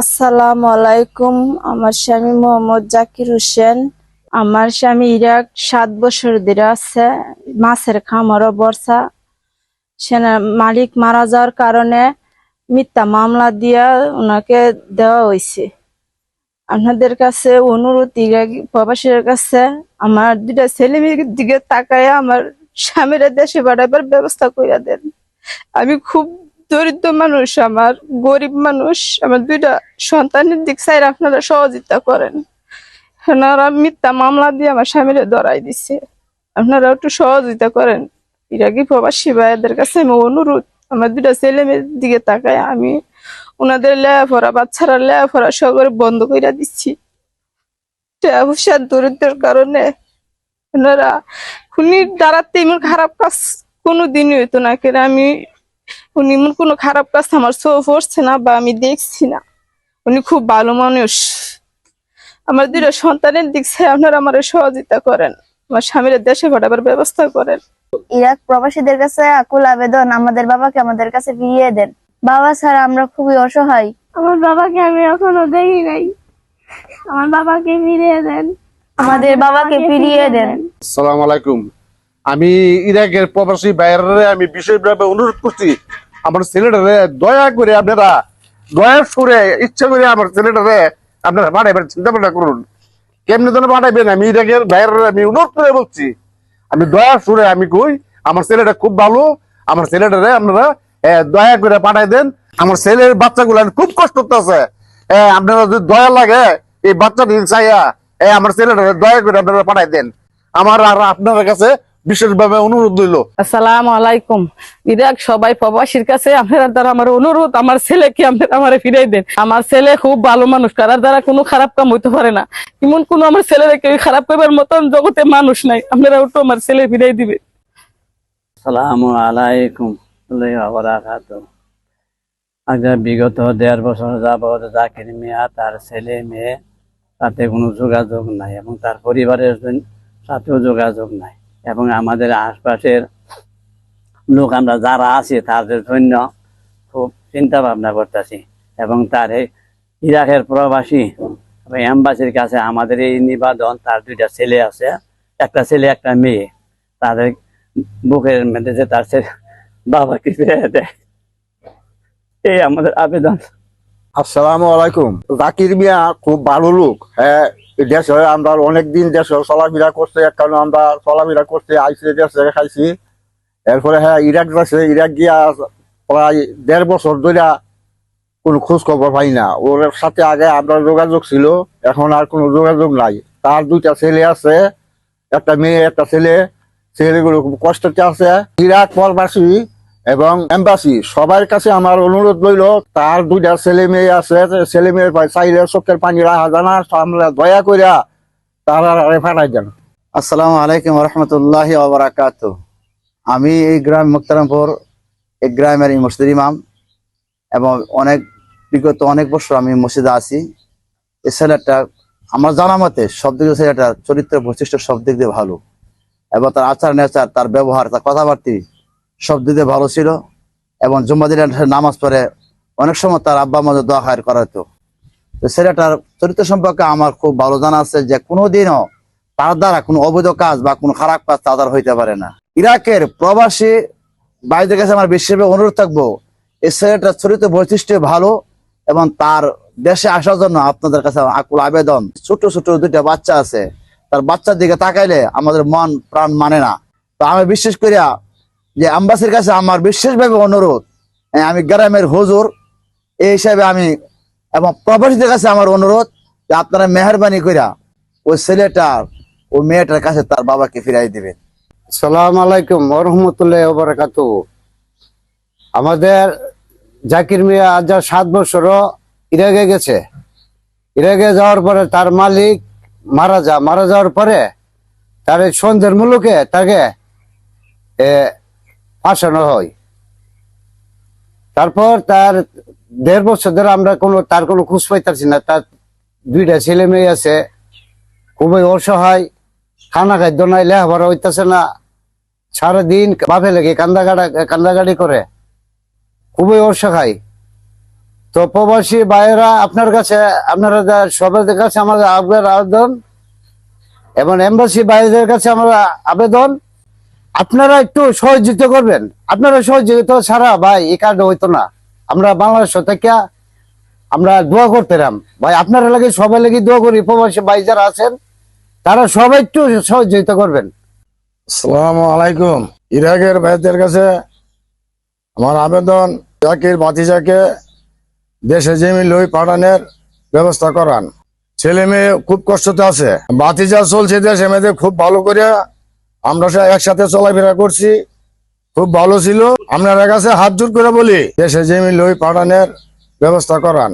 আসসালামু আলাইকুম। আমার স্বামী মোহাম্মদ জাকির হোসেন। আমার স্বামী ইরাক সাত বছর ধরে আছে, মাছের খামারও বর্ষা। সেনা মালিক মারা যাওয়ার কারণে মিথ্যা মামলা দিয়া ওনাকে দেওয়া হয়েছে। আপনাদের কাছে অনুরোধ প্রবাসীর কাছে আমার দুটা ছেলে মেয়ের দিকে তাকায় আমার স্বামীরা দেশে বাড়াবার ব্যবস্থা করে দেন। আমি খুব দরিদ্র মানুষ আমার, গরিব মানুষ আমার দুইটা সন্তানের দিক চাই আপনারা সহযোগিতা করেন। ওনারা মিথ্যা মামলা দিয়ে আমার স্বামীরে ধরাই দিছে। আপনারা একটু সহযোগিতা করেন। ইরাকি প্রবাসী ভাইদের কাছে আমি অনুরোধ, আমার দুইটা ছেলে মেয়ের দিকে তাকায় আমি ওনাদের লেয়াপড়া বাচ্চারা লেয়াপড়া সকলে বন্ধ করে দিচ্ছি। পয়সার দরিদ্রের কারণে ওনারা উনি দাঁড়াতে এমন খারাপ কাজ কোনো দিনই হইতো না, কেন আমি উনি এমন কোনো খারাপ কাজ আমার চোখ পড়ছে না বা আমি দেখছি না। উনি খুব ভালো মানুষ। আমার দুটো সন্তানের দিক থেকে আপনারা আমার সহযোগিতা করেন। আমার স্বামীর দেশে পাঠাবার ব্যবস্থা করেন। ইরাক প্রবাসীদের কাছে আকুল আবেদন আমাদের বাবাকে আমাদের কাছে ফিরিয়ে দেন। বাবা ছাড়া আমরা খুবই অসহায়। আমার বাবাকে আমি এখনও দেখি নাই। আমার বাবাকে ফিরিয়ে দেন। আমাদের বাবাকে ফিরিয়ে দেন। সালাম আলাইকুম। আমি ইরাকের প্রবাসী বাইরে আমি বিশেষভাবে অনুরোধ করছি, আমার ছেলেটারে দয়া করে আপনারা দয়া সুরে ইচ্ছা করে আমার ছেলেটারে আপনারা পাঠাবেন চিন্তা ভাবনা করুন। কেমনি যেন পাঠাবেন, আমি ইরাকের বাইরে আমি অনুরোধ করে বলছি। আমি দয়া সুরে আমি কই, আমার ছেলেটা খুব ভালো, আমার ছেলেটারে আপনারা দয়া করে পাঠাই দেন। আমার ছেলের বাচ্চাগুলো খুব কষ্ট করতেছে। আপনারা যদি দয়া লাগে, এই বাচ্চাটি চাইয়া আমার ছেলেটারে দয়া করে আপনারা পাঠাই দেন। আমার আর আপনার কাছে বিশেষভাবে অনুরোধ রইল। আসসালামু আলাইকুম। ইরাক সবাই প্রবাসীর কাছে আপনার দ্বারা আমার অনুরোধ আমার ছেলেকে আপনারা আমার ফিরাই দেন। আমার ছেলে খুব ভালো মানুষ কারার দ্বারা কোনো খারাপ কাম হইতে পারে না। এমন কোনো আমার ছেলের কেউ খারাপ করবার মতন জগতে মানুষ নাই। আপনারা একটু আমার ছেলে ফিরাই দিবে। সালামু আলাইকুম আগে বিগত দেড় বছর যাবৎ জাকির মিয়া তার ছেলে মেয়ে তাতে কোনো যোগাযোগ নাই এবং তার পরিবারের সাথেও যোগাযোগ নাই। এবং আমাদের আশপাশের লোক আমরা যারা আছি, তাদের জন্য খুব চিন্তা ভাবনা করতেছি। এবং তার এই ইরাকের প্রবাসী এম্বাসির কাছে আমাদের এই নিবেদন, তার দুইটা ছেলে আছে। একটা ছেলে, একটা মেয়ে। তাদের বুকের যে তার ছেলে বাবাকে ফিরে দেয়, এই আমাদের আবেদন। আসসালামু আলাইকুম। জাকির মিয়া খুব ভালো লোক হ্যাঁ। দেশে আমরা অনেকদিন দেশে চলাফেরা করছে কারণ আমরা চলাফেরা করতে আইসি, দেশে খাইছি। এরপরে হ্যাঁ ইরাক যাচ্ছে, ইরাক গিয়া প্রায় দেড় বছর ধরে কোনো খোঁজ খবর পাই না। ওর সাথে আগে আমরা যোগাযোগ ছিল, এখন আর কোনো যোগাযোগ নাই। তার দুইটা ছেলে আছে, একটা মেয়ে, একটা ছেলে। ছেলেগুলো খুব কষ্টতে আছে। ইরাক প্রবাসী এবং এম্বাসি, সবার কাছে আমার অনুরোধ রইল, তার দুইটা ছেলে মেয়ে আছে, ছেলে মেয়ে চাইলে চোখের পানি রাখা জানা আমরা দয়া করিয়া তারা ফাটাই দেন। আসসালামু আলাইকুম রহমতুল্লাহ ওবরাকাত। আমি এই গ্রাম মুক্তারামপুর, এই গ্রামের মসজিদ ইমাম, এবং অনেক, বিগত অনেক বছর আমি মসজিদে আছি। এই ছেলেটা, আমার জানা মতে সব দিক ছেলেটা চরিত্র বৈশিষ্ট্য সব দিক দিয়ে ভালো, এবং তার আচার নেচার তার ব্যবহার, তার কথাবার্তি সব দিয়ে ভালো ছিল এবং জুম্মা দিনে নামাজ পড়ে অনেক সময় তার আব্বা মধ্যে দোয়া খায়ের করাতো। তো ছেলেটার চরিত্র সম্পর্কে আমার খুব ভালো জানা আছে যে কোনোদিনও তার দ্বারা কোনো অবৈধ কাজ বা কোনো খারাপ কাজ তার দ্বারা হইতে পারে না। ইরাকের প্রবাসী ভাইদের কাছে আমার বিশেষভাবে অনুরোধ থাকব, এই ছেলেটার চরিত্র বৈশিষ্ট্য ভালো এবং তার দেশে আসার জন্য আপনাদের কাছে আকুল আবেদন। ছোট ছোট দুইটা বাচ্চা আছে, তার বাচ্চার দিকে তাকাইলে আমাদের মন প্রাণ মানে না। তো আমি বিশেষ করিয়া যে আম্বাসির কাছে আমার বিশেষভাবে অনুরোধ হ্যাঁ, আমি গ্রামের হুজুর এই হিসাবে আমি এবং প্রবাসীদের কাছে আমার অনুরোধ যে আপনারা মেহরবানি করিয়া ওই ছেলেটার ও মেয়েটার কাছে তার বাবাকে ফিরাই দিবেন। সালাম আলাইকুম রহমতুল্লাহ বারাকাত আমাদের জাকির মিয়া আজ সাত বছরও ইরাকে গেছে। ইরাকে যাওয়ার পরে তার মালিক মারা যা মারা যাওয়ার পরে তার এই সন্ধ্যের মুলুকে তাকে ফাঁসানো হয়। তারপর তার দেড় বছর ধরে আমরা কোনো, তার কোনো খোঁজ পাইতেছি না। তার দুইটা ছেলে মেয়ে আছে, খুবই অসহায়, খানা খাদ্য নাই, লেখাপড়া হইতেছে না। সারাদিন বাপে লেগে কান্দাগাড়া কান্দাগাড়ি করে। খুবই অসহায়। তো প্রবাসী ভাইয়েরা, আপনার কাছে, আপনারা সবার কাছে আমাদের আবেদন, এবং এম্বাসি ভাইদের কাছে আমরা আবেদন। আপনারা একটু সহযোগিতা করবেন। আপনারা সহযোগিতা ছাড়া ভাই এই কার্ড হইতো না। আমরা বাংলাদেশ থেকে আমরা দোয়া করতেলাম ভাই, আপনারা লাগে সবাই লাগে দোয়া করি। প্রবাসী ভাই যারা আছেন, তারা সবাই একটু সহযোগিতা করবেন। আসসালামু আলাইকুম। ইরাকের ভাইদের কাছে আমার আবেদন জাকির ভাতিজাকে দেশে জমি লই পাঠানোর ব্যবস্থা করান। ছেলে মেয়ে খুব কষ্টতে আছে। ভাতিজা চলছে দেশে মেয়েদের খুব ভালো করে আমরা সব একসাথে চলাফেরা করছি। খুব ভালো ছিল। আপনার কাছে হাত জোর করে বলি, দেশে জমি লই পাঠানোর ব্যবস্থা করান।